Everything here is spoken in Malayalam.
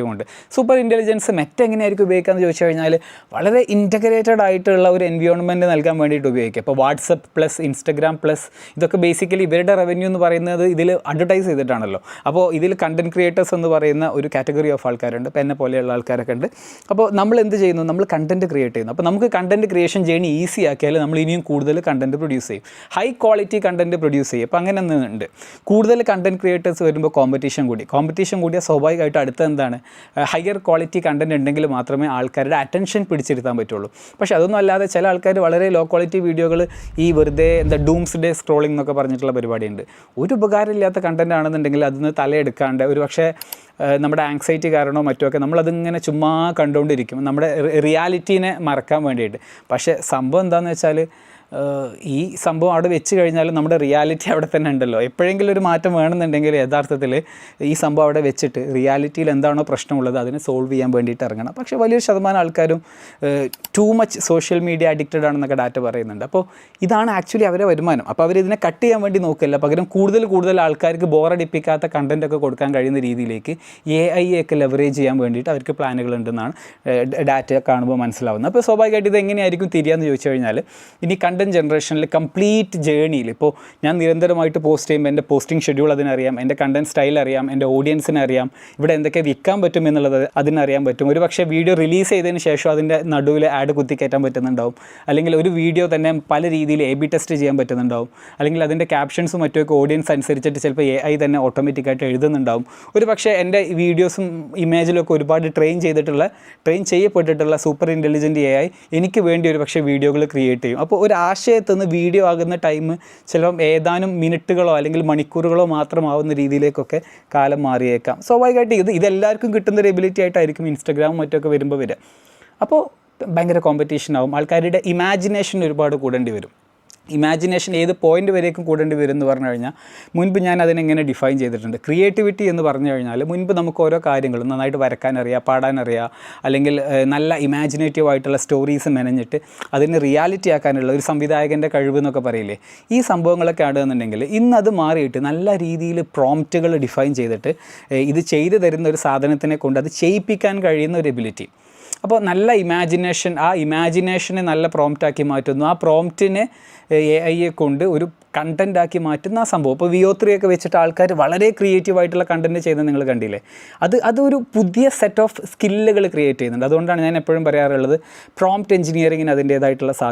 ണ്ട് സൂപ്പർ ഇന്റലിജൻസ് മെറ്റ എങ്ങനെയായിരിക്കും ഉപയോഗിക്കാമെന്ന് ചോദിച്ചു കഴിഞ്ഞാൽ വളരെ ഇന്റഗ്രേറ്റഡ് ആയിട്ടുള്ള ഒരു എൻവിയോൺമെന്റ് നൽകാൻ വേണ്ടിയിട്ട് ഉപയോഗിക്കുക ഇപ്പോൾ വാട്സപ്പ് പ്ലസ് ഇൻസ്റ്റഗ്രാം പ്ലസ് ഇതൊക്കെ ബേസിക്കലി ഇവരുടെ റവന്യൂ എന്ന് പറയുന്നത് ഇതിൽ അഡ്വർടൈസ് ചെയ്തിട്ടാണല്ലോ. അപ്പോൾ ഇതിൽ കണ്ടന്റ് ക്രിയേറ്റേഴ്സ് എന്ന് പറയുന്ന ഒരു കാറ്റഗറി ഓഫ് ആൾക്കാരുണ്ട്. ഇപ്പോൾ എന്നെ പോലെയുള്ള ആൾക്കാരൊക്കെ ഉണ്ട്. അപ്പോൾ നമ്മൾ എന്ത് ചെയ്യുന്നു? നമ്മൾ കണ്ടന്റ് ക്രിയേറ്റ് ചെയ്യുന്നു. അപ്പോൾ നമുക്ക് കണ്ടന്റ് ക്രിയേഷൻ ജേണി ഈസി ആക്കിയാൽ നമ്മൾ ഇനിയും കൂടുതൽ കണ്ടന്റ് പ്രൊഡ്യൂസ് ചെയ്യും. ഹൈ ക്വാളിറ്റി കണ്ടന്റ് പ്രൊഡ്യൂസ് ചെയ്യും. അപ്പോൾ അങ്ങനെ ഒന്നുണ്ട്. കൂടുതൽ കണ്ടന്റ് ക്രിയേറ്റേഴ്സ് വരുമ്പോൾ കോമ്പറ്റീഷൻ കൂടി. കോമ്പറ്റീഷൻ കൂടിയാൽ സ്വാഭാവികമായിട്ട് അടുത്ത എന്താണ്? ഹയർ ക്വാളിറ്റി കണ്ടന്റ് ഉണ്ടെങ്കിൽ മാത്രമേ ആൾക്കാരുടെ അറ്റൻഷൻ പിടിച്ചിരുത്താൻ പറ്റുള്ളൂ. പക്ഷേ അതൊന്നും അല്ലാതെ ചില ആൾക്കാർ വളരെ ലോ ക്വാളിറ്റി വീഡിയോകൾ ഈ വെറുതെ എന്താ ഡൂംസ് ഡേ സ്ക്രോളിംഗ് എന്നൊക്കെ പറഞ്ഞിട്ടുള്ള പരിപാടിയുണ്ട്. ഒരു ഉപകാരമില്ലാത്ത കണ്ടന്റ് ആണെന്നുണ്ടെങ്കിൽ അതിന് തലയെടുക്കാണ്ട് ഒരു പക്ഷേ നമ്മുടെ ആങ്സൈറ്റി കാരണമോ ഒക്കെ നമ്മളതിങ്ങനെ ചുമ്മാ കണ്ടുകൊണ്ടിരിക്കും നമ്മുടെ റിയാലിറ്റീനെ മറക്കാൻ വേണ്ടിയിട്ട്. പക്ഷേ സംഭവം എന്താണെന്ന് വെച്ചാൽ ഈ സംഭവം അവിടെ വെച്ച് കഴിഞ്ഞാൽ നമ്മുടെ റിയാലിറ്റി അവിടെ തന്നെ ഉണ്ടല്ലോ. എപ്പോഴെങ്കിലും ഒരു മാറ്റം വേണമെന്നുണ്ടെങ്കിൽ യഥാർത്ഥത്തിൽ ഈ സംഭവം അവിടെ വെച്ചിട്ട് റിയാലിറ്റിയിൽ എന്താണോ പ്രശ്നമുള്ളത് അതിനെ സോൾവ് ചെയ്യാൻ വേണ്ടിയിട്ട് ഇറങ്ങണം. പക്ഷേ വലിയൊരു ശതമാനം ആൾക്കാരും too much social media addicted ആണെന്നൊക്കെ ഡാറ്റ പറയുന്നുണ്ട്. അപ്പോൾ ഇതാണ് ആക്ച്വലി അവരെ വരുമാനം. അപ്പോൾ അവരിതിനെ കട്ട് ചെയ്യാൻ വേണ്ടി നോക്കില്ല പകരം കൂടുതൽ കൂടുതൽ ആൾക്കാർക്ക് ബോറടിപ്പിക്കാത്ത കണ്ടന്റ് ഒക്കെ കൊടുക്കാൻ കഴിയുന്ന രീതിയിലേക്ക് എ ഐ ഒക്കെ ലെവറേജ് ചെയ്യാൻ വേണ്ടിയിട്ട് അവർക്ക് പ്ലാനുകൾ ഉണ്ടെന്നാണ് ഡാറ്റ കാണുമ്പോൾ മനസ്സിലാവുന്നത്. അപ്പോൾ സ്വാഭാവികമായിട്ട് ഇത് എങ്ങനെയായിരിക്കും തിരിയാന്ന് ചോദിച്ചു കഴിഞ്ഞാൽ ഇനി കണ്ടന്റ് ജനറേഷനിൽ കംപ്ലീറ്റ് ജേണിയിൽ ഇപ്പോൾ ഞാൻ നിരന്തരമായിട്ട് പോസ്റ്റ് ചെയ്യുമ്പോൾ എന്റെ പോസ്റ്റിംഗ് ഷെഡ്യൂൾ അതിനറിയാം എന്റെ കണ്ടന്റ് സ്റ്റൈൽ അറിയാം എന്റെ ഓഡിയൻസിനെ അറിയാം ഇവിടെ എന്തൊക്കെ വിൽക്കാൻ പറ്റും എന്നുള്ളത് അതിനറിയാൻ പറ്റും. ഒരു പക്ഷേ വീഡിയോ റിലീസ് ചെയ്തതിന് ശേഷം അതിന്റെ നടുവിൽ ആഡ് കുത്തിക്കയറ്റാൻ പറ്റുന്നുണ്ടാവും. അല്ലെങ്കിൽ ഒരു വീഡിയോ തന്നെ പല രീതിയിൽ എ ബി ടെസ്റ്റ് ചെയ്യാൻ പറ്റുന്നുണ്ടാവും. അല്ലെങ്കിൽ അതിന്റെ ക്യാപ്ഷൻസും മറ്റുമൊക്കെ ഓഡിയൻസ് അനുസരിച്ചിട്ട് ചിലപ്പോൾ എ ഐ തന്നെ ഓട്ടോമാറ്റിക്കായിട്ട് എഴുതുന്നുണ്ടാവും. ഒരു പക്ഷേ എന്റെ വീഡിയോസും ഇമേജിലൊക്കെ ഒരുപാട് ട്രെയിൻ ചെയ്തിട്ടുള്ള ട്രെയിൻ ചെയ്യപ്പെട്ടിട്ടുള്ള സൂപ്പർ ഇന്റലിജന്റ് എ ഐ എനിക്ക് വേണ്ടി ഒരു പക്ഷേ വീഡിയോകൾ ക്രിയേറ്റ് ചെയ്യും. അപ്പോൾ ഒരു ആശയത്തിൽ നിന്ന് വീഡിയോ ആകുന്ന ടൈം ചിലപ്പം ഏതാനും മിനിറ്റുകളോ അല്ലെങ്കിൽ മണിക്കൂറുകളോ മാത്രമാവുന്ന രീതിയിലേക്കൊക്കെ കാലം മാറിയേക്കാം. സ്വാഭാവികമായിട്ട് ഇത് ഇതെല്ലാവർക്കും കിട്ടുന്ന ഒരു എബിലിറ്റി ആയിട്ടായിരിക്കും ഇൻസ്റ്റഗ്രാമും മറ്റൊക്കെ വരുമ്പോൾ വരിക. അപ്പോൾ ഭയങ്കര കോമ്പറ്റീഷൻ ആവും. ആൾക്കാരുടെ ഇമാജിനേഷൻ ഒരുപാട് കൂടേണ്ടി വരും. ഇമാജിനേഷൻ ഏത് പോയിന്റ് വരേക്കും കൂടേണ്ടി വരും എന്ന് പറഞ്ഞു കഴിഞ്ഞാൽ മുൻപ് ഞാൻ അതിനെങ്ങനെ ഡിഫൈൻ ചെയ്തിട്ടുണ്ട്? ക്രിയേറ്റിവിറ്റി എന്ന് പറഞ്ഞു കഴിഞ്ഞാൽ മുൻപ് നമുക്ക് ഓരോ കാര്യങ്ങളും നന്നായിട്ട് പാടാൻ അറിയാം അല്ലെങ്കിൽ നല്ല ഇമാജിനേറ്റീവ് ആയിട്ടുള്ള സ്റ്റോറീസ് മെനഞ്ഞിട്ട് അതിനെ റിയാലിറ്റി ആക്കാനുള്ള ഒരു സംവിധായകന്റെ കഴിവ് എന്നൊക്കെ പറയില്ലേ? ഈ സംഭവങ്ങളൊക്കെ ആണെന്നുണ്ടെങ്കിൽ ഇന്ന് അത് മാറിയിട്ട് നല്ല രീതിയിൽ പ്രോംപ്റ്റുകൾ ഡിഫൈൻ ചെയ്തിട്ട് ഇത് ചെയ്തു തരുന്ന ഒരു സാധനത്തിനെ കൊണ്ട് അത് ചെയ്യിപ്പിക്കാൻ കഴിയുന്ന ഒരു എബിലിറ്റി അപ്പോൾ നല്ല ഇമാജിനേഷൻ ആ ഇമാജിനേഷനെ നല്ല പ്രോംപ്റ്റ് ആക്കി മാറ്റുന്നു. ആ പ്രോംപ്റ്റിനെ എ ഐയെ കൊണ്ട് ഒരു കണ്ടന്റ് ആക്കി മാറ്റുന്ന ആ സംഭവം. ഇപ്പോൾ വിയോ ത്രീ ഒക്കെ വെച്ചിട്ട് ആൾക്കാർ വളരെ ക്രിയേറ്റീവ് ആയിട്ടുള്ള കണ്ടന്റ് ചെയ്യുന്നത് നിങ്ങൾ കണ്ടില്ലേ? അത് അതൊരു പുതിയ സെറ്റ് ഓഫ് സ്കില്ലുകൾ ക്രിയേറ്റ് ചെയ്യുന്നുണ്ട്. അതുകൊണ്ടാണ് ഞാൻ എപ്പോഴും പറയാറുള്ളത് പ്രോംപ്റ്റ് എഞ്ചിനീയറിങ്ങിന് അതിന്റേതായിട്ടുള്ള സാധ്യത